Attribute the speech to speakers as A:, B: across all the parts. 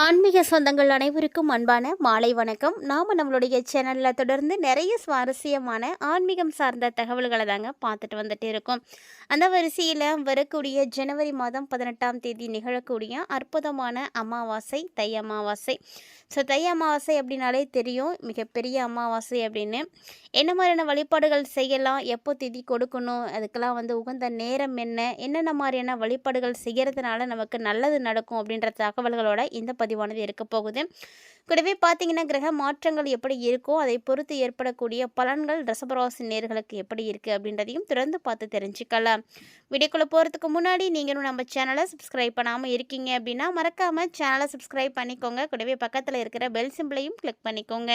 A: ஆன்மீக சொந்தங்கள் அனைவருக்கும் அன்பான மாலை வணக்கம். நாம் நம்மளுடைய சேனலில் தொடர்ந்து நிறைய சுவாரஸ்யமான ஆன்மீகம் சார்ந்த தகவல்களை தாங்க பார்த்துட்டு வந்துட்டு இருக்கோம். அந்த வரிசையில் வரக்கூடிய ஜனவரி மாதம் பதினெட்டாம் தேதி நிகழக்கூடிய அற்புதமான அமாவாசை தை அமாவாசை. ஸோ தை அமாவாசை அப்படின்னாலே தெரியும். மிகப்பெரிய அமாவாசை அப்படின்னு. என்ன மாதிரியான வழிபாடுகள் செய்யலாம்? எப்போ திதி கொடுக்கணும்? அதுக்கெல்லாம் வந்து உகந்த நேரம் என்ன? என்னென்ன மாதிரியான வழிபாடுகள் செய்கிறதுனால நமக்கு நல்லது நடக்கும் அப்படின்ற தகவல்களோட இந்த பதிவானது இருக்க போகுது. கூடவே பார்த்தீங்கன்னா கிரக மாற்றங்கள் எப்படி இருக்கோ அதை பொறுத்து ஏற்படக்கூடிய பலன்கள் ரசபராசி நேர்களுக்கு எப்படி இருக்குது அப்படின்றதையும் தொடர்ந்து பார்த்து தெரிஞ்சுக்கலாம். வீடியோக்குள்ளே போகிறதுக்கு முன்னாடி நீங்களும் நம்ம சேனலை சப்ஸ்கிரைப் பண்ணாமல் இருக்கீங்க அப்படின்னா மறக்காமல் சேனலை சப்ஸ்கிரைப் பண்ணிக்கோங்க. கூடவே பக்கத்தில் இருக்கிற பெல் சிம்பிளையும் கிளிக் பண்ணிக்கோங்க.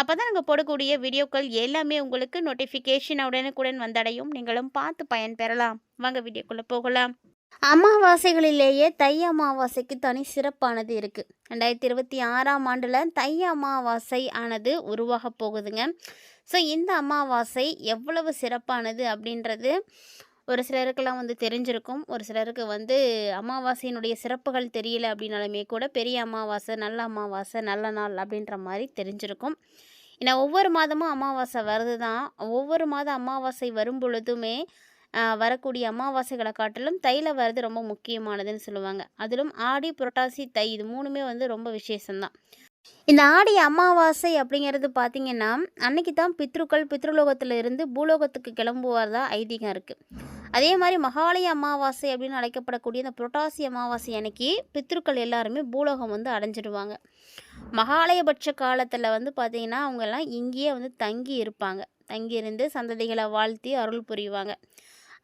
A: அப்போ தான் நாங்கள் போடக்கூடிய வீடியோக்கள் எல்லாமே உங்களுக்கு நோட்டிஃபிகேஷன் உடனுக்குடன் வந்தடையும். நீங்களும் பார்த்து பயன்பெறலாம். வாங்க வீடியோக்குள்ளே போகலாம். அமாவாசைகளிலேயே தை அமாவாசைக்கு தனி சிறப்பானது இருக்குது ரெண்டாயிரத்தி இருபத்தி ஆறாம் ஆண்டில் தை அமாவாசை ஆனது உருவாக போகுதுங்க. ஸோ இந்த அமாவாசை எவ்வளவு சிறப்பானது அப்படின்றது ஒரு சிலருக்கெல்லாம் வந்து தெரிஞ்சிருக்கும். ஒரு சிலருக்கு வந்து அமாவாசையினுடைய சிறப்புகள் தெரியல அப்படின்னாலுமே கூட பெரிய அமாவாசை நல்ல அமாவாசை நல்ல நாள் அப்படின்ற மாதிரி தெரிஞ்சிருக்கும். ஏன்னா ஒவ்வொரு மாதமும் அமாவாசை வருது தான் ஒவ்வொரு மாதம் அமாவாசை வரும் பொழுதுமே வரக்கூடிய அமாவாசைகளை காட்டிலும் தைல வரது ரொம்ப முக்கியமானதுன்னு சொல்லுவாங்க. அதிலும் ஆடி புரட்டாசி தை இது மூணுமே வந்து ரொம்ப விசேஷம்தான். இந்த ஆடி அமாவாசை அப்படிங்கிறது பார்த்தீங்கன்னா அன்னைக்கு தான் பித்ருக்கள் பித்ருலோகத்தில் இருந்து பூலோகத்துக்கு கிளம்புவதா ஐதீகம் இருக்குது அதே மாதிரி மகாலய அமாவாசை அப்படின்னு அழைக்கப்படக்கூடிய இந்த புரட்டாசி அமாவாசை அன்னைக்கு பித்ருக்கள் எல்லாருமே பூலோகம் வந்து அடைஞ்சிடுவாங்க. மகாலயபட்ச காலத்தில் வந்து பார்த்திங்கன்னா அவங்கெல்லாம் இங்கேயே வந்து தங்கி இருப்பாங்க. தங்கியிருந்து சந்ததிகளை வாழ்த்தி அருள் புரிவாங்க.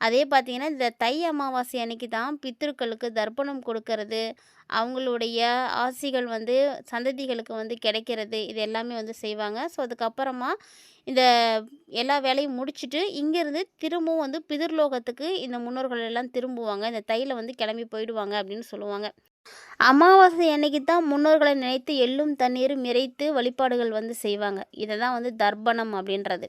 A: அதே பார்த்திங்கன்னா இந்த தை அமாவாசை அன்னைக்கு தான் பித்திருக்களுக்கு தர்ப்பணம் கொடுக்கறது. அவங்களுடைய ஆசிகள் வந்து சந்ததிகளுக்கு வந்து கிடைக்கிறது. இது எல்லாமே வந்து செய்வாங்க. ஸோ அதுக்கப்புறமா இந்த எல்லா வேலையும் முடிச்சுட்டு இங்கேருந்து திரும்பவும் வந்து பிதிர்லோகத்துக்கு இந்த முன்னோர்கள் எல்லாம் திரும்புவாங்க. இந்த தையில் வந்து கிளம்பி போயிடுவாங்க அப்படின்னு சொல்லுவாங்க. அமாவாசை அன்னைக்கு தான் முன்னோர்களை நினைத்து எள்ளும் தண்ணீரும் இறைத்து வழிபாடுகள் வந்து செய்வாங்க. இதை தான் வந்து தர்ப்பணம் அப்படின்றது.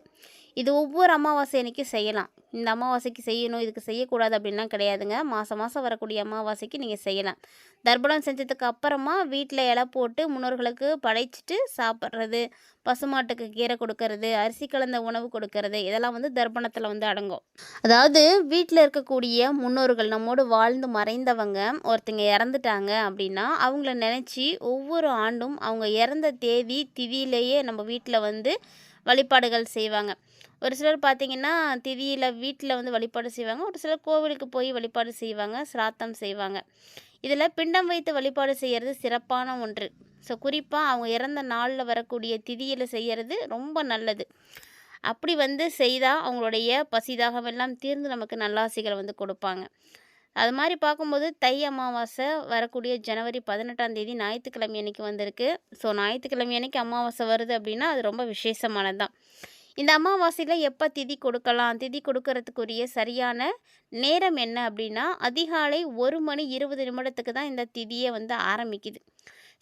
A: இது ஒவ்வொரு அமாவாசை அன்னைக்கு செய்யலாம். இந்த அமாவாசைக்கு செய்யணும் இதுக்கு செய்யக்கூடாது அப்படின்லாம் கிடையாதுங்க. மாதம் மாதம் வரக்கூடிய அமாவாசைக்கு நீங்கள் செய்யலாம். தர்ப்பணம் செஞ்சதுக்கு அப்புறமா வீட்டில் இலை போட்டு முன்னோர்களுக்கு படைச்சிட்டு சாப்பிட்றது பசுமாட்டுக்கு கீரை கொடுக்கறது அரிசி கலந்த உணவு கொடுக்கறது இதெல்லாம் வந்து தர்ப்பணத்தில் வந்து அடங்கும். அதாவது வீட்டில் இருக்கக்கூடிய முன்னோர்கள் நம்மோடு வாழ்ந்து மறைந்தவங்க ஒருத்தங்க இறந்துட்டாங்க அப்படின்னா அவங்கள நினச்சி ஒவ்வொரு ஆண்டும் அவங்க இறந்த தேதி திதியிலேயே நம்ம வீட்டில் வந்து வழிபாடுகள் செய்வாங்க. ஒரு சிலர் பார்த்திங்கன்னா திதியில் வீட்டில் வந்து வழிபாடு செய்வாங்க. ஒரு சிலர் கோவிலுக்கு போய் வழிபாடு செய்வாங்க சிராத்தம் செய்வாங்க. இதில் பிண்டம் வைத்து வழிபாடு செய்கிறது சிறப்பான ஒன்று. ஸோ குறிப்பாக அவங்க இறந்த நாளில் வரக்கூடிய திதியில் செய்கிறது ரொம்ப நல்லது. அப்படி வந்து செய்தால் அவங்களுடைய பசிதாகமெல்லாம் தீர்ந்து நமக்கு நல்லாசிகளை வந்து கொடுப்பாங்க. அது மாதிரி பார்க்கும்போது தை அமாவாசை வரக்கூடிய ஜனவரி பதினெட்டாம் தேதி ஞாயிற்றுக்கிழமை அன்னைக்கு வந்திருக்கு. ஸோ ஞாயிற்றுக்கிழமை அன்னைக்கு அமாவாசை வருது அப்படின்னா அது ரொம்ப விசேஷமானது தான் இந்த அமாவாசையில் எப்போ திதி கொடுக்கலாம்? திதி கொடுக்கறதுக்குரிய சரியான நேரம் என்ன அப்படின்னா அதிகாலை ஒரு மணி இருபது நிமிடத்துக்கு தான் இந்த திதியை வந்து ஆரம்பிக்குது.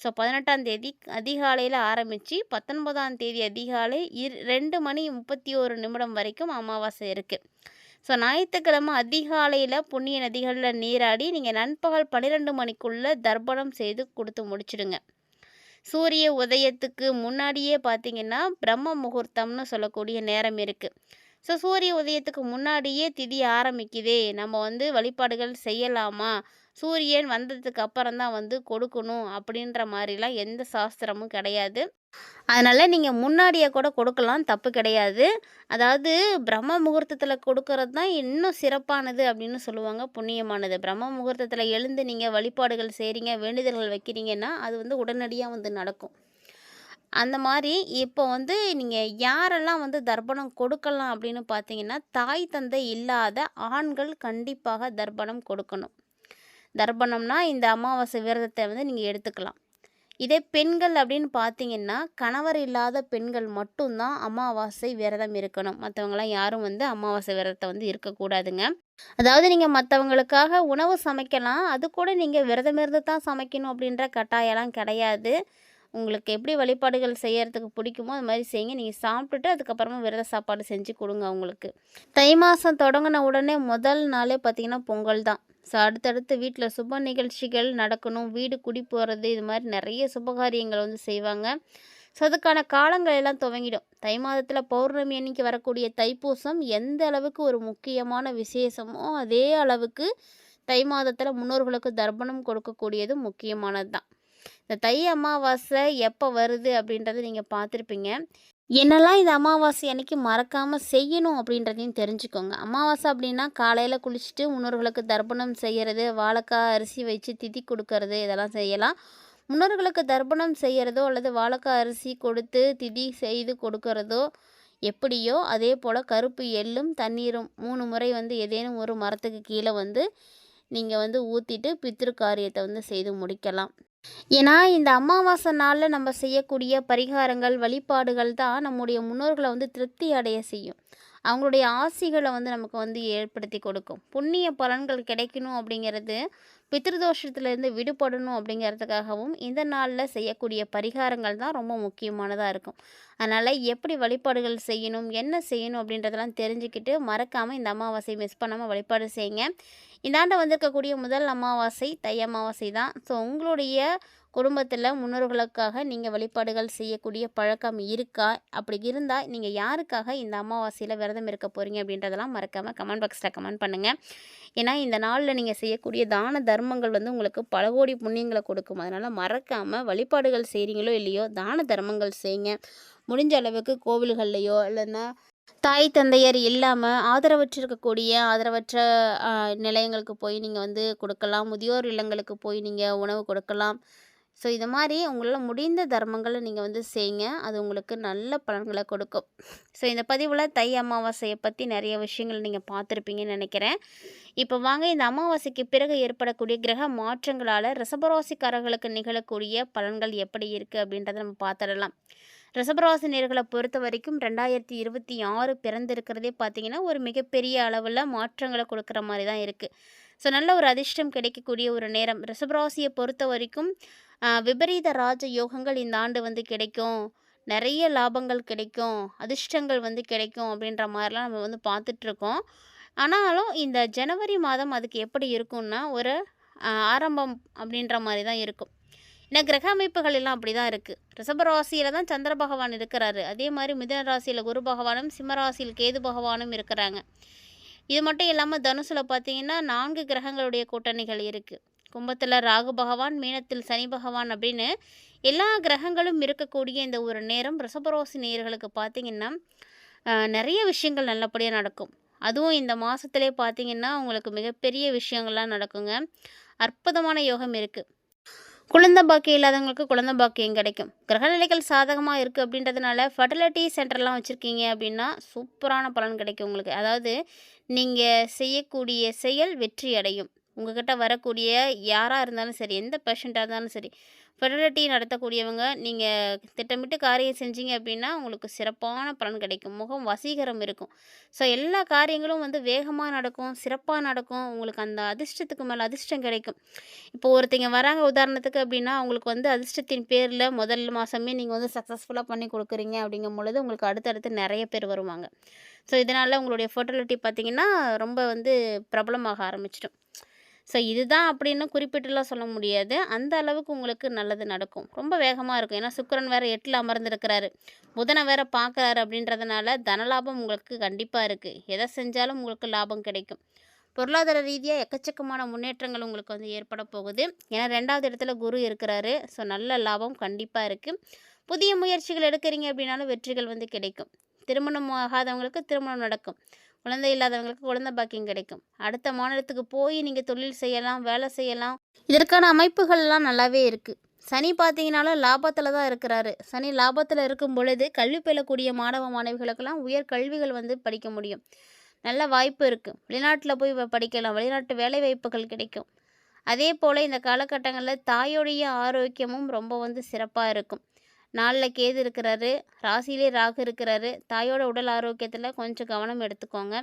A: ஸோ பதினெட்டாம் தேதி அதிகாலையில் ஆரம்பித்து பத்தொன்பதாம் தேதி அதிகாலை இரு ரெண்டு மணி முப்பத்தி ஒரு நிமிடம் வரைக்கும் அமாவாசை இருக்குது ஸோ ஞாயிற்றுக்கிழமை அதிகாலையில் புண்ணிய நதிகளில் நீராடி நீங்கள் நண்பகல் பன்னிரெண்டு மணிக்குள்ளே தர்ப்பணம் செய்து கொடுத்து முடிச்சிடுங்க. சூரிய உதயத்துக்கு முன்னாடியே பார்த்தீங்கன்னா பிரம்ம முகூர்த்தம்னு சொல்லக்கூடிய நேரம் இருக்குது ஸோ சூரிய உதயத்துக்கு முன்னாடியே திதி ஆரம்பிக்குதே. நம்ம வந்து வழிபாடுகள் செய்யலாமா? சூரியன் வந்ததுக்கு அப்புறம் தான் வந்து கொடுக்கணும் அப்படின்ற மாதிரிலாம் எந்த சாஸ்திரமும் கிடையாது. அதனால் நீங்கள் முன்னாடியே கூட கொடுக்கலாம் தப்பு கிடையாது. அதாவது பிரம்ம முகூர்த்தத்தில் கொடுக்கறது தான் இன்னும் சிறப்பானது அப்படின்னு சொல்லுவாங்க புண்ணியமானது. பிரம்ம முகூர்த்தத்தில் எழுந்து நீங்கள் வழிபாடுகள் செய்கிறீங்க வேண்டுதல்கள் வைக்கிறீங்கன்னா அது வந்து உடனடியாக வந்து நடக்கும். அந்த மாதிரி இப்போ வந்து நீங்கள் யாரெல்லாம் வந்து தர்ப்பணம் கொடுக்கலாம் அப்படின்னு பார்த்தீங்கன்னா தாய் தந்தை இல்லாத ஆண்கள் கண்டிப்பாக தர்ப்பணம் கொடுக்கணும். தர்ப்பணம்னா இந்த அமாவாசை விரதத்தை வந்து நீங்கள் எடுத்துக்கலாம். இதே பெண்கள் அப்படின்னு பார்த்தீங்கன்னா கணவர் இல்லாத பெண்கள் மட்டும்தான் அமாவாசை விரதம் இருக்கணும். மற்றவங்களாம் யாரும் வந்து அமாவாசை விரதத்தை வந்து இருக்கக்கூடாதுங்க. அதாவது நீங்கள் மற்றவங்களுக்காக உணவு சமைக்கலாம் அது கூட நீங்கள் விரதம் இருந்து தான் சமைக்கணும் அப்படின்ற கட்டாயம்லாம் கிடையாது. உங்களுக்கு எப்படி வழிபாடுகள் செய்யறதுக்கு பிடிக்குமோ அது மாதிரி செய்யுங்க. நீங்கள் சாப்பிட்டுட்டு அதுக்கப்புறமா விரத சாப்பாடு செஞ்சு கொடுங்க அவங்களுக்கு. தை மாதம் தொடங்கின உடனே முதல் நாளே பார்த்திங்கன்னா பொங்கல் தான். ஸோ அடுத்தடுத்து வீட்டில் சுப நிகழ்ச்சிகள் நடக்கணும் வீடு குடி போகிறது இது மாதிரி நிறைய சுபகாரியங்கள் வந்து செய்வாங்க. ஸோ அதுக்கான காலங்கள் எல்லாம் துவங்கிடும். தை மாதத்தில் பௌர்ணமி அன்னைக்கு வரக்கூடிய தைப்பூசம் எந்த அளவுக்கு ஒரு முக்கியமான விசேஷமோ அதே அளவுக்கு தை மாதத்தில் முன்னோர்களுக்கு தர்ப்பணம் கொடுக்கக்கூடியது முக்கியமானது தான் இந்த தை அமாவாசை எப்போ வருது அப்படின்றத நீங்கள் பார்த்துருப்பீங்க. என்னெல்லாம் இந்த அமாவாசை அன்னைக்கு மறக்காமல் செய்யணும் அப்படின்றதையும் தெரிஞ்சுக்கோங்க. அமாவாசை அப்படின்னா காலையில் குளிச்சுட்டு முன்னோர்களுக்கு தர்ப்பணம் செய்கிறது வாழைக்காய் அரிசி வச்சு திதி கொடுக்கறது இதெல்லாம் செய்யலாம். முன்னோர்களுக்கு தர்ப்பணம் செய்கிறதோ அல்லது வாழைக்காய் அரிசி கொடுத்து திதி செய்து கொடுக்கறதோ எப்படியோ அதே போல் கருப்பு எள்ளும் தண்ணீரும் மூணு முறை வந்து ஏதேனும் ஒரு மரத்துக்கு கீழே வந்து நீங்கள் வந்து ஊற்றிட்டு பித்திரு காரியத்தை வந்து செய்து முடிக்கலாம். ஏன்னா இந்த அமாவாசை நாளில் நம்ம செய்யக்கூடிய பரிகாரங்கள் வழிபாடுகள் தான் நம்முடைய முன்னோர்களை வந்து திருப்தி அடைய செய்யும். அவங்களுடைய ஆசிகளை வந்து நமக்கு வந்து ஏற்படுத்தி கொடுக்கும். புண்ணிய பலன்கள் கிடைக்கணும் அப்படிங்கிறது பித்ருதோஷத்துலேருந்து விடுபடணும் அப்படிங்கிறதுக்காகவும் இந்த நாளில் செய்யக்கூடிய பரிகாரங்கள் தான் ரொம்ப முக்கியமானதாக இருக்கும். அதனால் எப்படி வழிபாடுகள் செய்யணும் என்ன செய்யணும் அப்படின்றதெல்லாம் தெரிஞ்சுக்கிட்டு மறக்காமல் இந்த அமாவாசை மிஸ் பண்ணாமல் வழிபாடு செய்யுங்க. இந்த ஆண்டு வந்திருக்கக்கூடிய முதல் அமாவாசை தை அமாவாசை தான். ஸோ உங்களுடைய குடும்பத்தில் முன்னோர்களுக்காக நீங்கள் வழிபாடுகள் செய்யக்கூடிய பழக்கம் இருக்கா? அப்படி இருந்தால் நீங்கள் யாருக்காக இந்த அமாவாசையில் விரதம் இருக்க போகிறீங்க அப்படின்றதெல்லாம் மறக்காமல் கமெண்ட் பாக்ஸில் கமெண்ட் பண்ணுங்கள் ஏன்னா இந்த நாளில் நீங்கள் செய்யக்கூடிய தான தர்மங்கள் வந்து உங்களுக்கு பல கோடி புண்ணியங்களை கொடுக்கும். அதனால் மறக்காமல் வழிபாடுகள் செய்கிறீங்களோ இல்லையோ தான தர்மங்கள் செய்யுங்க முடிஞ்ச அளவுக்கு கோவில்கள்லையோ இல்லைன்னா தாய் தந்தையர் இல்லாமல் ஆதரவற்று இருக்கக்கூடிய ஆதரவற்ற நிலையங்களுக்கு போய் நீங்கள் வந்து கொடுக்கலாம். முதியோர் இல்லங்களுக்கு போய் நீங்கள் உணவு கொடுக்கலாம். ஸோ இது மாதிரி உங்களால் முடிந்த தர்மங்களை நீங்கள் வந்து செய்யுங்க அது உங்களுக்கு நல்ல பலன்களை கொடுக்கும். ஸோ இந்த பதிவில் தை அமாவாசையை பற்றி நிறைய விஷயங்கள் நீங்கள் பார்த்துருப்பீங்கன்னு நினைக்கிறேன். இப்போ வாங்க இந்த அமாவாசைக்கு பிறகு ஏற்படக்கூடிய கிரக மாற்றங்களால் ரிசபராசிக்காரர்களுக்கு நிகழக்கூடிய பலன்கள் எப்படி இருக்குது அப்படின்றத நம்ம பார்த்துடலாம். ரிசபராசி நேர்களை பொறுத்த வரைக்கும் ரெண்டாயிரத்தி இருபத்தி ஆறு பிறந்திருக்கிறதே பார்த்தீங்கன்னா ஒரு மிகப்பெரிய அளவில் மாற்றங்களை கொடுக்குற மாதிரி தான் இருக்குது ஸோ நல்ல ஒரு அதிர்ஷ்டம் கிடைக்கக்கூடிய ஒரு நேரம். ரிசபராசியை பொறுத்த வரைக்கும் விபரீத ராஜ யோகங்கள் இந்த ஆண்டு வந்து கிடைக்கும். நிறைய லாபங்கள் கிடைக்கும். அதிர்ஷ்டங்கள் வந்து கிடைக்கும் அப்படின்ற மாதிரிலாம் நம்ம வந்து பார்த்துட்ருக்கோம். ஆனாலும் இந்த ஜனவரி மாதம் அதுக்கு எப்படி இருக்கும்னா ஒரு ஆரம்பம் அப்படின்ற மாதிரி தான் இருக்கும். ஏன்னா கிரக அமைப்புகள் எல்லாம் அப்படி தான் இருக்குது ரிஷபராசியில் தான் சந்திர பகவான் இருக்கிறாரு. அதே மாதிரி மிதன ராசியில் குரு பகவானும் சிம்மராசியில் கேது பகவானும் இருக்கிறாங்க. இது மட்டும் இல்லாமல் தனுசில் பார்த்தீங்கன்னா நான்கு கிரகங்களுடைய கூட்டணிகள் இருக்குது கும்பத்தில் ராகு பகவான் மீனத்தில் சனி பகவான் அப்படின்னு எல்லா கிரகங்களும் இருக்கக்கூடிய இந்த ஒரு நேரம் ரிஷபராசி நேர்களுக்கு பார்த்தீங்கன்னா நிறைய விஷயங்கள் நல்லபடியாக நடக்கும். அதுவும் இந்த மாதத்துலேயே பார்த்தீங்கன்னா உங்களுக்கு மிகப்பெரிய விஷயங்கள்லாம் நடக்குங்க. அற்புதமான யோகம் இருக்குது குழந்தை பாக்கியம் இல்லாதவங்களுக்கு குழந்தை பாக்கியம் கிடைக்கும். கிரகநிலைகள் சாதகமாக இருக்குது அப்படின்றதுனால ஃபர்டிலிட்டி சென்டர்லாம் வச்சுருக்கீங்க அப்படின்னா சூப்பரான பலன் கிடைக்கும் உங்களுக்கு. அதாவது நீங்கள் செய்யக்கூடிய செயல் வெற்றி அடையும். உங்ககிட்ட வரக்கூடிய யாராக இருந்தாலும் சரி எந்த பேஷண்ட்டாக இருந்தாலும் சரி ஃபெர்டிலிட்டி நடத்தக்கூடியவங்க நீங்கள் திட்டமிட்டு காரியம் செஞ்சீங்க அப்படின்னா உங்களுக்கு சிறப்பான பலன் கிடைக்கும். முகம் வசீகரம் இருக்கும். ஸோ எல்லா காரியங்களும் வந்து வேகமாக நடக்கும் சிறப்பாக நடக்கும். உங்களுக்கு அந்த அதிர்ஷ்டத்துக்கு மேலே அதிர்ஷ்டம் கிடைக்கும். இப்போ ஒருத்தங்க வராங்க உதாரணத்துக்கு அப்படின்னா அவங்களுக்கு வந்து அதிர்ஷ்டத்தின் பேரில் முதல் மாதமே நீங்கள் வந்து சக்ஸஸ்ஃபுல்லாக பண்ணி கொடுக்குறீங்க அப்படிங்கும் பொழுது உங்களுக்கு அடுத்தடுத்து நிறைய பேர் வருவாங்க. ஸோ இதனால் உங்களுடைய ஃபெர்டிலிட்டி பார்த்திங்கன்னா ரொம்ப வந்து பிரபலமாக ஆரம்பிச்சிடும். ஸோ இதுதான் அப்படின்னு குறிப்பிட்டுலாம் சொல்ல முடியாது. அந்த அளவுக்கு உங்களுக்கு நல்லது நடக்கும். ரொம்ப வேகமாக இருக்கும். ஏன்னா சுக்கரன் வேறு எட்டில் அமர்ந்திருக்கிறாரு. புதனை வேறு பார்க்குறாரு அப்படின்றதுனால தனலாபம் உங்களுக்கு கண்டிப்பாக இருக்குது எதை செஞ்சாலும் உங்களுக்கு லாபம் கிடைக்கும். பொருளாதார ரீதியாக எக்கச்சக்கமான முன்னேற்றங்கள் உங்களுக்கு வந்து ஏற்பட போகுது. ஏன்னா ரெண்டாவது இடத்துல குரு இருக்கிறாரு. ஸோ நல்ல லாபம் கண்டிப்பாக இருக்குது புதிய முயற்சிகள் எடுக்கிறீங்க அப்படின்னாலும் வெற்றிகள் வந்து கிடைக்கும். திருமணம் ஆகாதவங்களுக்கு திருமணம் நடக்கும். குழந்தை இல்லாதவங்களுக்கு குழந்தை பாக்கியம் கிடைக்கும். அடுத்த மாநிலத்துக்கு போய் நீங்கள் தொழில் செய்யலாம் வேலை செய்யலாம். இதற்கான அமைப்புகள்லாம் நல்லாவே இருக்குது சனி பார்த்தீங்கனாலும் லாபத்தில் தான் இருக்கிறாரு. சனி லாபத்தில் இருக்கும் பொழுது கல்வி பெறக்கூடிய மாணவ மாணவிகளுக்கெல்லாம் உயர் கல்விகள் வந்து படிக்க முடியும். நல்ல வாய்ப்பு இருக்குது வெளிநாட்டில் போய் வ- படிக்கலாம். வெளிநாட்டு வேலை வாய்ப்புகள் கிடைக்கும். அதே போல் இந்த காலகட்டங்களில் தாயோடைய ஆரோக்கியமும் ரொம்ப வந்து சிறப்பாக இருக்கும். நாளில் கேது இருக்கிறாரு ராசியிலே ராகு இருக்கிறாரு. தாயோட உடல் ஆரோக்கியத்தில் கொஞ்சம் கவனம் எடுத்துக்கோங்க.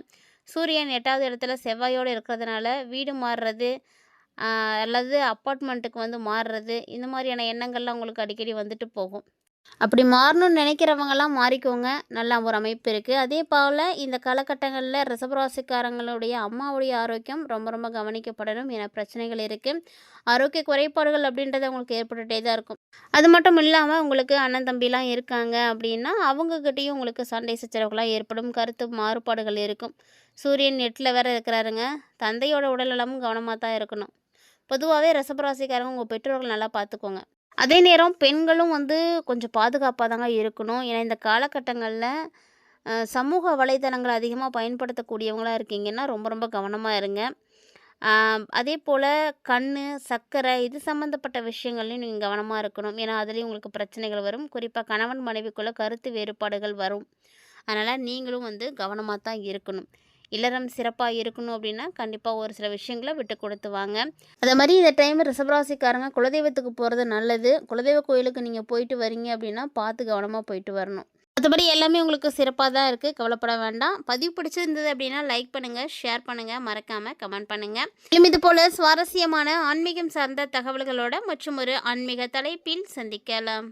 A: சூரியன் எட்டாவது இடத்துல செவ்வாயோடு இருக்கிறதுனால வீடு மாறுறது அல்லது அப்பார்ட்மெண்ட்டுக்கு வந்து மாறுறது இந்த மாதிரியான எண்ணங்கள்லாம் உங்களுக்கு அடிக்கடி வந்துட்டு போகும். அப்படி மாறணும்னு நினைக்கிறவங்கலாம் மாறிக்கோங்க. நல்ல ஒரு அமைப்பு இருக்குது அதே போல் இந்த காலகட்டங்களில் ரிசபராசிக்காரங்களுடைய அம்மாவுடைய ஆரோக்கியம் ரொம்ப ரொம்ப கவனிக்கப்படணும் என பிரச்சனைகள் இருக்குது ஆரோக்கிய குறைபாடுகள் அப்படின்றது அவங்களுக்கு ஏற்பட்டுகிட்டே தான் இருக்கும். அது மட்டும் இல்லாமல் உங்களுக்கு அண்ணன் தம்பிலாம் இருக்காங்க அப்படின்னா அவங்கக்கிட்டேயும் உங்களுக்கு சண்டை சச்சரவுகளாக ஏற்படும். கருத்து மாறுபாடுகள் இருக்கும். சூரியன் எட்டில் வேற இருக்கிறாருங்க. தந்தையோட உடல்நலமும் கவனமாக தான் இருக்கணும். பொதுவாகவே ரசபராசிக்காரங்க உங்கள் பெற்றோர்கள் நல்லா பார்த்துக்கோங்க அதே நேரம் பெண்களும் வந்து கொஞ்சம் பாதுகாப்பாக தாங்க இருக்கணும். ஏன்னா இந்த காலகட்டங்களில் சமூக வலைதளங்களை அதிகமாக பயன்படுத்தக்கூடியவங்களாக இருக்கீங்கன்னா ரொம்ப ரொம்ப கவனமாக இருங்க. அதே போல் கண் சர்க்கரை இது சம்மந்தப்பட்ட விஷயங்கள்லையும் நீங்கள் கவனமாக இருக்கணும். ஏன்னா அதுலேயும் உங்களுக்கு பிரச்சனைகள் வரும். குறிப்பாக கணவன் மனைவிக்குள்ளே கருத்து வேறுபாடுகள் வரும். அதனால் நீங்களும் வந்து கவனமாக தான் இருக்கணும். இல்லறம் சிறப்பாக இருக்கணும் அப்படின்னா கண்டிப்பாக ஒரு சில விஷயங்களை விட்டு கொடுத்து வாங்க அதே மாதிரி இந்த டைம் ரிசபராசிக்காரங்க குலதெய்வத்துக்கு போகிறது நல்லது. குலதெய்வ கோயிலுக்கு நீங்கள் போயிட்டு வரீங்க அப்படின்னா பார்த்து கவனமாக போயிட்டு வரணும். மற்றபடி எல்லாமே உங்களுக்கு சிறப்பாக தான் இருக்குது கவலைப்பட வேண்டாம். பதிவு பிடிச்சிருந்தது அப்படின்னா லைக் பண்ணுங்கள் ஷேர் பண்ணுங்கள் மறக்காமல் கமெண்ட் பண்ணுங்கள் மேலும் இது போல் சுவாரஸ்யமான ஆன்மீகம் சார்ந்த தகவல்களோட மற்றும் ஒரு ஆன்மீக தலைப்பில் சந்திக்கலாம்.